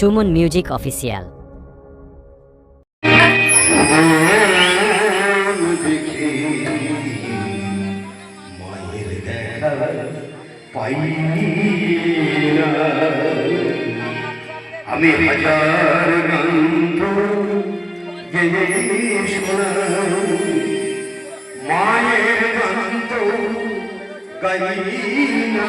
Suman music official. আমি মায়ের গাই না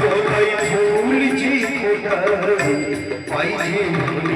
ফলাই ফুলছি ফোটা পাইছি অনেক